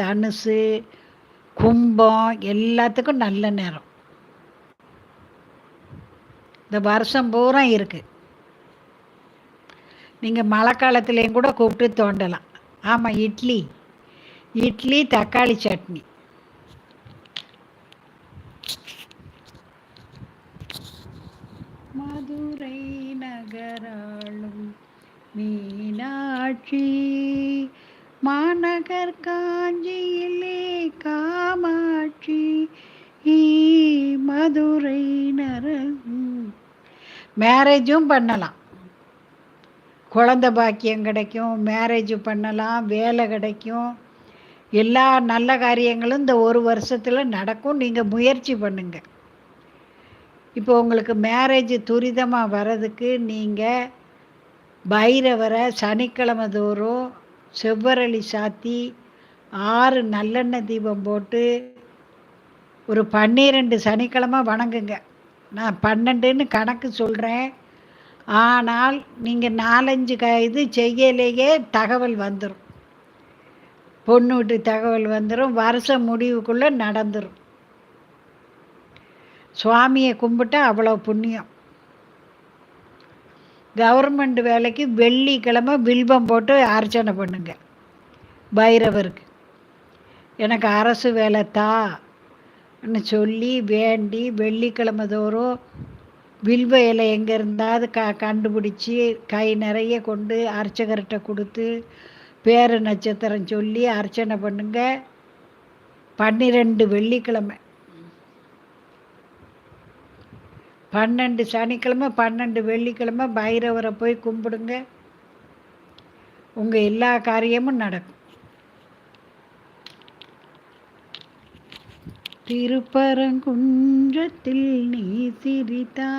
தனுசு கும்பம் எல்லாத்துக்கும் நல்ல நேரம். இந்த வருஷம் பூரா இருக்குது நீங்கள் மழை காலத்துலேயும் கூட கூப்பிட்டு தோண்டலாம். ஆமாம் இட்லி. இட்லி தக்காளி சட்னி. மதுரை நகராளும் மீனாட்சி மாநகர் மதுரை மேரேஜும் பண்ணலாம். குழந்த பாக்கியம் கிடைக்கும் மேரேஜ் பண்ணலாம் வேலை கிடைக்கும். எல்லா நல்ல காரியங்களும் இந்த ஒரு வருஷத்தில் நடக்கும். நீங்கள் முயற்சி பண்ணுங்கள் இப்போ உங்களுக்கு மேரேஜ் துரிதமாக வர்றதுக்கு நீங்கள் பைரவரை சனிக்கிழமை தோறும் செவ்வரளி சாத்தி ஆறு நல்லெண்ணெய் தீபம் போட்டு ஒரு பன்னிரெண்டு சனிக்கிழமை வணங்குங்க. நான் பன்னெண்டுன்னு கணக்கு சொல்கிறேன் ஆனால் நீங்கள் நாலஞ்சு க இது செய்யலேயே தகவல் வந்துடும் பொண்ணு வீட்டு தகவல் வந்துடும் வருஷம் முடிவுக்குள்ளே நடந்துடும் சுவாமியை கும்பிட்டா அவ்வளோ புண்ணியம். கவர்மெண்ட் வேலைக்கு வெள்ளிக்கிழமை வில்வம் போட்டு அர்ச்சனை பண்ணுங்க. பைரவருக்கு. எனக்கு அரசு வேலை தான் சொல்லி வேண்டி வெள்ளிக்கிழமை தோறும் வில்வ இலை எங்கே இருந்தாவது க கண்டுபிடிச்சி கை நிறைய கொண்டு அர்ச்சகர்கிட்ட கொடுத்து பேர நட்சத்திரம் சொல்லி அர்ச்சனை பண்ணுங்க. பன்னிரெண்டு வெள்ளிக்கிழமை. பன்னெண்டு சனிக்கிழமை பன்னெண்டு வெள்ளிக்கிழமை பைரவரை போய் கும்பிடுங்க. உங்கள் எல்லா காரியமும் நடக்கும். திருப்பரங்குன்றத்தில் நீ சிரித்தா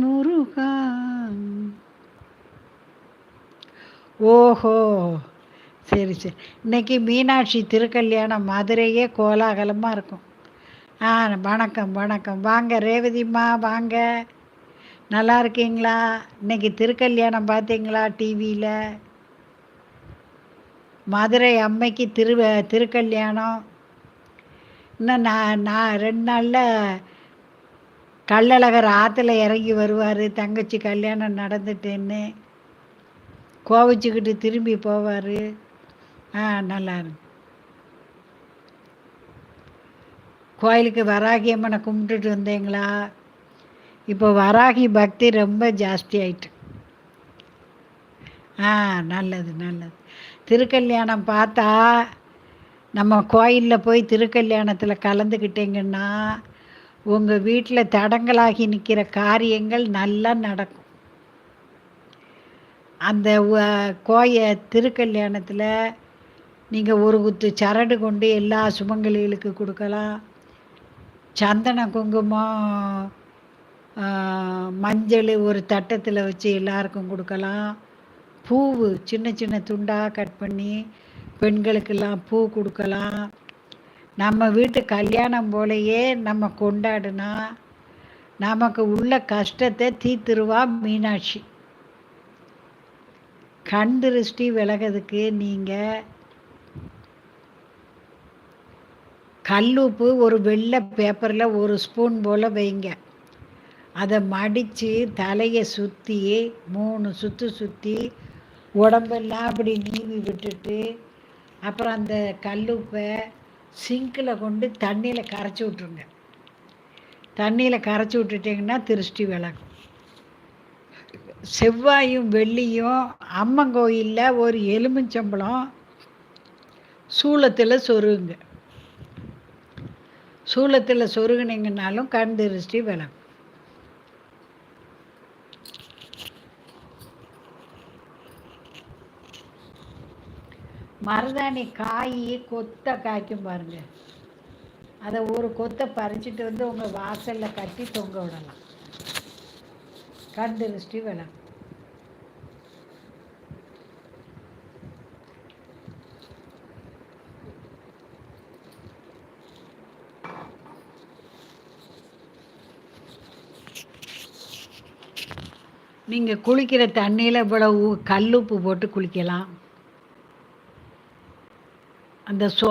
முருகா. ஓஹோ சரி சரி. இன்னைக்கு மீனாட்சி திருக்கல்யாணம் மதுரையே கோலாகலமாக இருக்கும். ஆ வணக்கம் வணக்கம். வாங்க ரேவதிம்மா வாங்க. நல்லா இருக்கீங்களா? இன்னைக்கு திருக்கல்யாணம் பார்த்தீங்களா டிவியில்? மதுரை அம்மைக்கு திரு திருக்கல்யாணம். இன்னும் நான் நான் ரெண்டு நாளில் கள்ளழகர் ஆற்றுல இறங்கி வருவார். தங்கச்சி கல்யாணம் நடந்துட்டேன்னு கோவிச்சுக்கிட்டு திரும்பி போவார். ஆ நல்லா இருக்கு. கோயிலுக்கு வராகி அம்மனை கும்பிட்டுட்டு வந்தீங்களா? இப்போ வராகி பக்தி ரொம்ப ஜாஸ்தி ஆயிட்டு. ஆ நல்லது நல்லது. திருக்கல்யாணம் பார்த்தா நம்ம கோயிலில் போய் திருக்கல்யாணத்தில் கலந்துக்கிட்டீங்கன்னா உங்கள் வீட்டில் தடங்களாகி நிற்கிற காரியங்கள் நல்லா நடக்கும். அந்த கோய திருக்கல்யாணத்தில் நீங்கள் ஒரு குத்து சரடு கொண்டு எல்லா சுமங்கலிகளுக்கு கொடுக்கலாம். சந்தன குங்குமம் மஞ்சள் ஒரு தட்டத்தில் வச்சு எல்லாருக்கும் கொடுக்கலாம். பூவு சின்ன சின்ன துண்டாக கட் பண்ணி பெண்களுக்கெல்லாம் பூ கொடுக்கலாம். நம்ம வீட்டு கல்யாணம் போலையே நம்ம கொண்டாடினா நமக்கு உள்ள கஷ்டத்தை தீத்துருவா மீனாட்சி. கண் திருஷ்டி விலகிறதுக்கு நீங்கள் கல்லுப்பு ஒரு வெள்ளை பேப்பரில் ஒரு ஸ்பூன் போல் வைங்க. அதை மடித்து தலையை சுற்றி மூணு சுற்று சுற்றி உடம்பெல்லாம் அப்படி நீவி விட்டுட்டு அப்புறம் அந்த கல்லுப்பை சிங்கில் கொண்டு தண்ணியில் கரைச்சி விட்ருங்க தண்ணியில் கரைச்சி விட்டுட்டிங்கன்னா திருஷ்டி விளக்கும் செவ்வாயும் வெள்ளியும் அம்மன் கோயிலில் ஒரு எலுமிச்சம்பழம் சூளத்தில் சொருகுங்க. சூளத்தில் சொருகுனீங்கனாலும் கண் திருஷ்டி விளக்கும் மருதாணி காய் கொத்த காய்க்கும் பாருங்க. அதை ஒரு கொத்தை பறிச்சுட்டு வந்து உங்கள் வாசலில் கட்டி தொங்க விடலாம். கண் திருஷ்டி வேணாம் நீங்கள் குளிக்கிற தண்ணியில் இவ்வளவு கல்லுப்பு போட்டு குளிக்கலாம். அந்த சோ